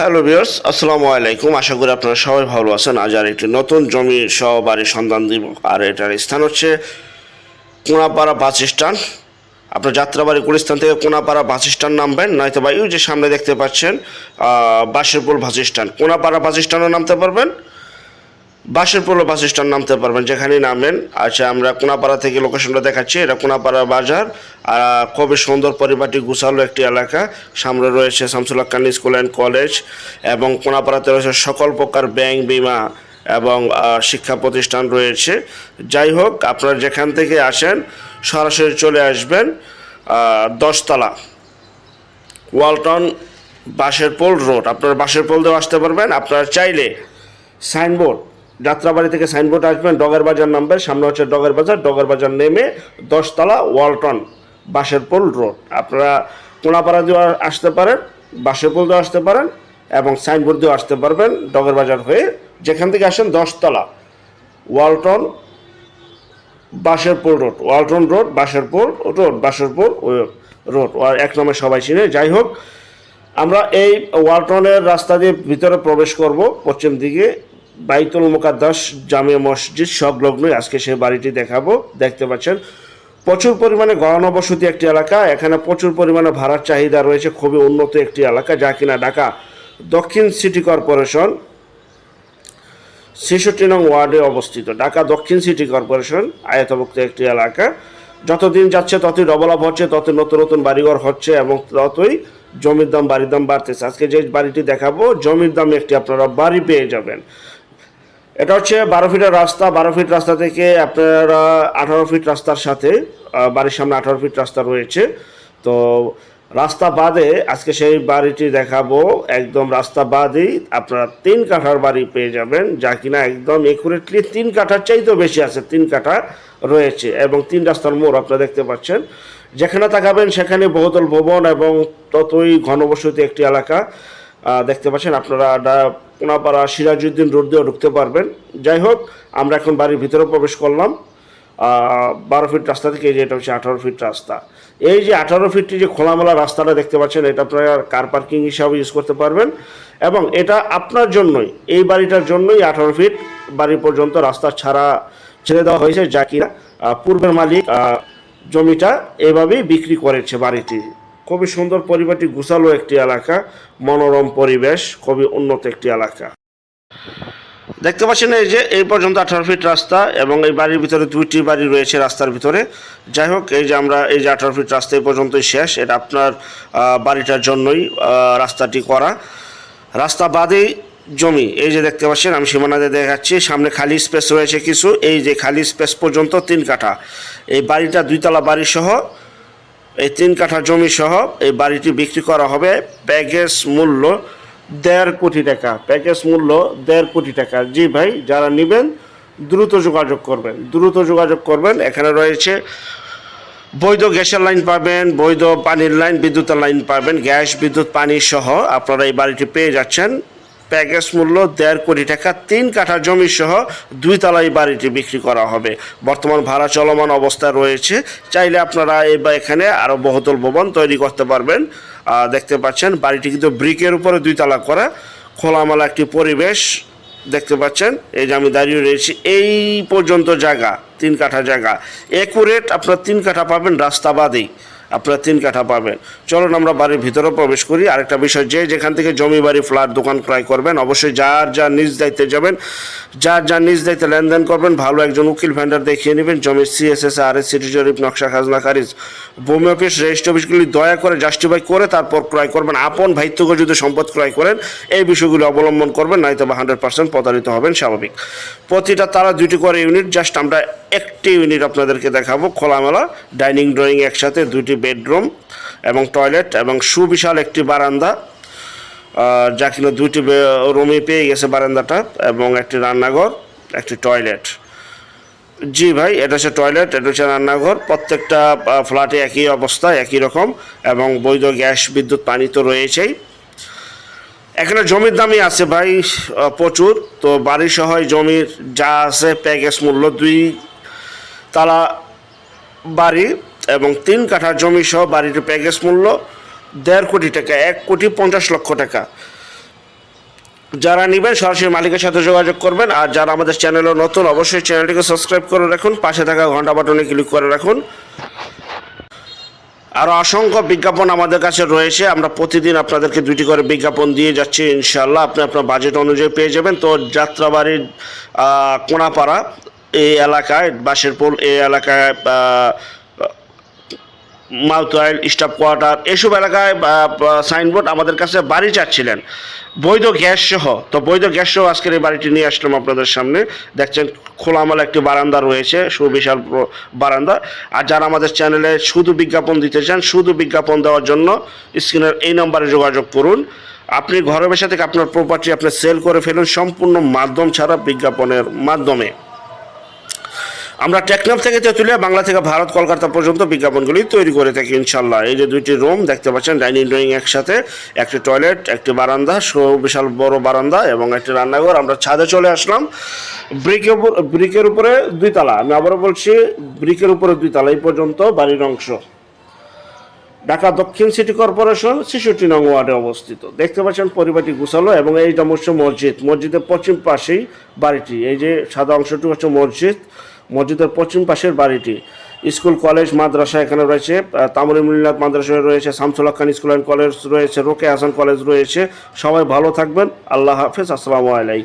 Hello বিয়ার্স আসসালামু আলাইকুম। আশা করি আপনারা সবাই ভালো আছেন। আজ আর একটি নতুন জমি সহ বাড়ির সন্ধান দিব। আর এটার স্থান হচ্ছে কোনাপাড়া বাস স্ট্যান্ড। আপনার যাত্রাবাড়ি কোন স্থান থেকে কোনাপাড়া বাস স্ট্যান্ড নামবেন, নয়তো বা যে সামনে দেখতে পাচ্ছেন বাসেরপুল বাস স্ট্যান্ড। কোনাপাড়া বাস স্ট্যান্ডও নামতে পারবেন? বাসেরপুর বাস স্ট্যান্ড নামতে পারবেন, যেখানেই নামেন। আচ্ছা আমরা কোনাপাড়া থেকে লোকেশনটা দেখাচ্ছি। এটা কোনাপাড়া বাজার। আর খুবই সুন্দর পরিপাটি গুছালো একটি এলাকা। সামনে রয়েছে শামসুল স্কুল অ্যান্ড কলেজ এবং কোনাপাড়াতে রয়েছে সকল প্রকার ব্যাংক বিমা এবং শিক্ষা প্রতিষ্ঠান রয়েছে। যাই হোক, আপনারা যেখান থেকে আসেন, সরাসরি চলে আসবেন দশতলা ওয়ালটন বাসের পোল রোড। আপনারা বাসের পোল দিয়েও আসতে পারবেন। আপনারা চাইলে সাইনবোর্ড যাত্রাবাড়ি থেকে সাইনবোর্ড আসবেন, ডগের বাজার নামবেন, সামনে হচ্ছে ডগের বাজার ডগের বাজার নেমে দশতলা ওয়ালটন বাসের পোল রোড। আপনারা কোনাপাড়া দিয়েও আসতে পারেন বাসের পোল দিয়েও আসতে পারেন এবং সাইনবোর্ড দিয়েও আসতে পারবেন ডগের বাজার হয়ে। যেখান থেকে আসেন দশতলা Walton Baserpur road. Walton road Baserpur road Baserpur road. এক নামে সবাই চিনে। যাই হোক, আমরা এই ওয়ালটনের রাস্তা দিয়ে ভিতরে প্রবেশ করব, পশ্চিম দিকে। বাইতুল মুকাদ্দাস জামে মসজিদ সংলগ্নই আজকে সেই বাড়িটি দেখাবো। দেখতে পাচ্ছেন, প্রচুর পরিমাণে গণবসতি একটি এলাকা। এখানে প্রচুর পরিমাণে ভাড়ার চাহিদা রয়েছে, খুবই উন্নত একটি এলাকা, যা কিনা ঢাকা দক্ষিণ সিটি কর্পোরেশন ছেষট্টি নং ওয়ার্ডে অবস্থিত। ঢাকা দক্ষিণ সিটি কর্পোরেশন আয়তভুক্ত একটি এলাকা। যতদিন যাচ্ছে, ততই ডেভেলপ হচ্ছে তত নতুন নতুন বাড়িঘর হচ্ছে এবং ততই জমির দাম, বাড়ির দাম বাড়তেছে। আজকে যে বাড়িটি দেখাবো, জমির দাম একটি আপনারা বাড়ি পেয়ে যাবেন। এটা হচ্ছে বারো ফিটের রাস্তা, বারো ফিট রাস্তা থেকে আপনারা আঠারো ফিট রাস্তার সাথে বাড়ির সামনে আঠারো ফিট রাস্তা রয়েছে। তো রাস্তা বাদে আজকে সেই বাড়িটি দেখাবো। একদম রাস্তা বাদেই আপনারা তিন কাঠার বাড়ি পেয়ে যাবেন, যা কিনা একদম একুরেটলি তিন কাঠার চাইতেও বেশি আছে, তিন কাঠা রয়েছে এবং তিন রাস্তার মোড় আপনারা দেখতে পাচ্ছেন। যেখানে তাকাবেন সেখানে বহুতল ভবন এবং ততই ঘনবসতি একটি এলাকা। দেখতে পাচ্ছেন, আপনারা ডা- কোনাপাড়া সিরাজউদ্দিন রোড দিয়েও ঢুকতে পারবেন। যাই হোক, আমরা এখন বাড়ির ভিতরে প্রবেশ করলাম। বারো ফিট রাস্তা থেকে এই যে এটা হচ্ছে আঠারো ফিট রাস্তা। এই যে আঠারো ফিটটি যে খোলামেলা রাস্তাটা দেখতে পাচ্ছেন, এটা আপনারা কার পার্কিং হিসাবে ইউজ করতে পারবেন। এবং এটা আপনার জন্যই, এই বাড়িটার জন্যই আঠারো ফিট বাড়ি পর্যন্ত রাস্তা ছাড়া ছেড়ে দেওয়া হয়েছে, যা কিনা পূর্বের মালিক জমিটা এভাবেই বিক্রি করেছে বাড়িটি। খুবই সুন্দর পরিবারটি গুছালো একটি এলাকা, মনোরম পরিবেশ খুবই উন্নত একটি এলাকা। দেখতে পাচ্ছেন এই যে, এই পর্যন্ত আঠারো ফিট রাস্তা এবং এই বাড়ির ভিতরে দুইটি বাড়ি রয়েছে রাস্তার ভিতরে। যাই হোক, এই যে আমরা, এই যে আঠারো ফিট রাস্তা এই পর্যন্তই শেষ। এটা আপনার বাড়িটার জন্যই রাস্তাটি করা। রাস্তা বাদেই জমি। এই যে দেখতে পাচ্ছেন, আমি সীমানাতে দেখাচ্ছি। সামনে খালি স্পেস রয়েছে কিছু। এই যে খালি স্পেস পর্যন্ত তিন কাঠা। এই বাড়িটা দুইতলা বাড়ি সহ এই তিন কাঠা জমি সহ এই বাড়িটি বিক্রি করা হবে প্যাকেজ মূল্য দেড় কোটি টাকা। প্যাকেজ মূল্য দেড় কোটি টাকা। জি ভাই, যারা নেবেন দ্রুত যোগাযোগ করবেন। দ্রুত যোগাযোগ করবেন। এখানে রয়েছে বৈধ গ্যাসের লাইন পাবেন, বৈধ পানির লাইন, বিদ্যুতের লাইন পাবেন, গ্যাস, বিদ্যুৎ, পানি সহ আপনারা এই বাড়িটি পেয়ে যাচ্ছেন। প্যাকেজ মূল্য দেড় কোটি টাকা, তিন কাঠা জমি সহ দুই তলা এই বাড়িটি বিক্রি করা হবে। বর্তমান ভাড়া চলমান অবস্থায় রয়েছে। চাইলে আপনারা এই বা এখানে আরও বহুতল ভবন তৈরি করতে পারবেন। দেখতে পাচ্ছেন, বাড়িটি কিন্তু ব্রিকের উপরে দুই তলা করা। খোলামেলা একটি পরিবেশ দেখতে পাচ্ছেন। এই যে আমি দাঁড়িয়ে রয়েছি, এই পর্যন্ত জায়গা, তিন কাঠা জায়গা। একুরেট আপনার তিন কাঠা পাবেন রাস্তা বাদেই আপনারা তিন কাঠা পাবেন। চলুন আমরা বাড়ির ভিতরে প্রবেশ করি। আরেকটা বিষয়, যে যেখান থেকে জমি বাড়ি, ফ্ল্যাট, দোকান ক্রয় করবেন, অবশ্যই যার যার নিজ দায়িত্বে যাবেন, যার যার নিজ দায়িত্বে লেনদেন করবেন, ভালো একজন উকিল ভেন্ডার দেখিয়ে নেবেন, জমির সিএসএস আর এস সিটি জরিপ নকশা, খাজনা খারিজ ভূমি অফিস, রেজিস্ট্রি অফিসগুলি দয়া করে জাস্টিফাই করে তারপর ক্রয় করবেন। আপন ভাইত্যকে যদি সম্পদ ক্রয় করেন, এই বিষয়গুলি অবলম্বন করবেন নয়তো বা হান্ড্রেড পার্সেন্ট প্রতারিত হবেন, স্বাভাবিক। প্রতিটা তারা দুটি করে ইউনিট জাস্ট আমরা একটি ইউনিট আপনাদেরকে দেখাবো, খোলামেলা ডাইনিং ড্রয়িং একসাথে দুটি বেডরুম এবং টয়লেট এবং সুবিশাল একটি বারান্দা। যা কিনা দুইটি রুমে পেয়ে গেছে বারান্দাটা এবং একটি রান্নাঘর, একটি টয়লেট জি ভাই, এটা হচ্ছে টয়লেট এটা হচ্ছে রান্নাঘর। প্রত্যেকটা ফ্ল্যাটে একই অবস্থা, একই রকম এবং বৈধ গ্যাস, বিদ্যুৎ, পানি তো রয়েছেই। এখানে জমির দামই আছে ভাই প্রচুর। তো বাড়ি সহ জমির যা আছে প্যাকেজ মূল্য দুই তালা বাড়ি এবং তিন কাঠা জমি সহ বাড়িটির প্যাকেজ মূল্য দেড় কোটি টাকা, এক কোটি পঞ্চাশ লক্ষ টাকা। যারা নেবেন সরাসরি মালিকের সাথে যোগাযোগ করবেন আর যারা আমাদের চ্যানেলে নতুন অবশ্যই চ্যানেলটিকে সাবস্ক্রাইব করে রাখুন, পাশে থাকা ঘণ্টা বাটনে ক্লিক করে রাখুন। আরও অসংখ্য বিজ্ঞাপন আমাদের কাছে রয়েছে, আমরা প্রতিদিন আপনাদেরকে দুটি করে বিজ্ঞাপন দিয়ে যাচ্ছি ইনশাল্লাহ আপনি আপনার বাজেট অনুযায়ী পেয়ে যাবেন। তো যাত্রাবাড়ির কোনাপাড়া এই এলাকায় বাসের পোল এই এলাকায় মাউথওয়াইল স্টাফ কোয়ার্টার, এসব এলাকায় সাইনবোর্ড আমাদের কাছে বাড়ি চাচ্ছিলেন। বৈধ গ্যাস সহ, তো বৈধ গ্যাস সহ আজকের এই বাড়িটি নিয়ে আসলাম আপনাদের সামনে। দেখছেন খোলামেলা একটি বারান্দা রয়েছে, সুবিশাল বারান্দা। আর যারা আমাদের চ্যানেলে শুধু বিজ্ঞাপন দিতে চান, শুধু বিজ্ঞাপন দেওয়ার জন্য স্ক্রিনের এই নম্বরে যোগাযোগ করুন। আপনি ঘরে বসে থেকে আপনার প্রপার্টি আপনি সেল করে ফেলুন, সম্পূর্ণ মাধ্যম ছাড়া বিজ্ঞাপনের মাধ্যমে। আমরা টেকনাফ থেকে তেঁতুলিয়া, বাংলা থেকে ভারত, কলকাতা পর্যন্ত বিজ্ঞাপনগুলি তৈরি করে থাকি, ইনশাল্লাহ। এই যে দুইটি রুম দেখতে পাচ্ছেন, ডাইনিং ড্রয়িং একসাথে, একটি টয়লেট, একটি বারান্দা, সো বিশাল বড় বারান্দা এবং একটি রান্নাঘর। আমরা ছাদে চলে আসলাম। ব্রিকের উপর ব্রিকের উপরে দুই তালা আমি আবারও বলছি, ব্রিকের উপরে দুই তালা এই পর্যন্ত বাড়ির অংশ। ঢাকা দক্ষিণ সিটি কর্পোরেশন ছেষট্টি নং ওয়ার্ডে অবস্থিত। দেখতে পাচ্ছেন, পরিবারটি গুছালো এবং এইটা হচ্ছে মসজিদ। মসজিদের পশ্চিম পাশেই বাড়িটি। এই যে সাদা অংশটি হচ্ছে মসজিদ। মসজিদের পশ্চিম পাশের বাড়িটি। স্কুল, কলেজ, মাদ্রাসা এখানে রয়েছে। তামরি মিল্লাত মাদ্রাসা রয়েছে, Shamsul Khan school and college রয়েছে রোকে হাসান কলেজ রয়েছে। সবাই ভালো থাকবেন। আল্লাহ হাফেজ। আসসালামু আলাইকুম।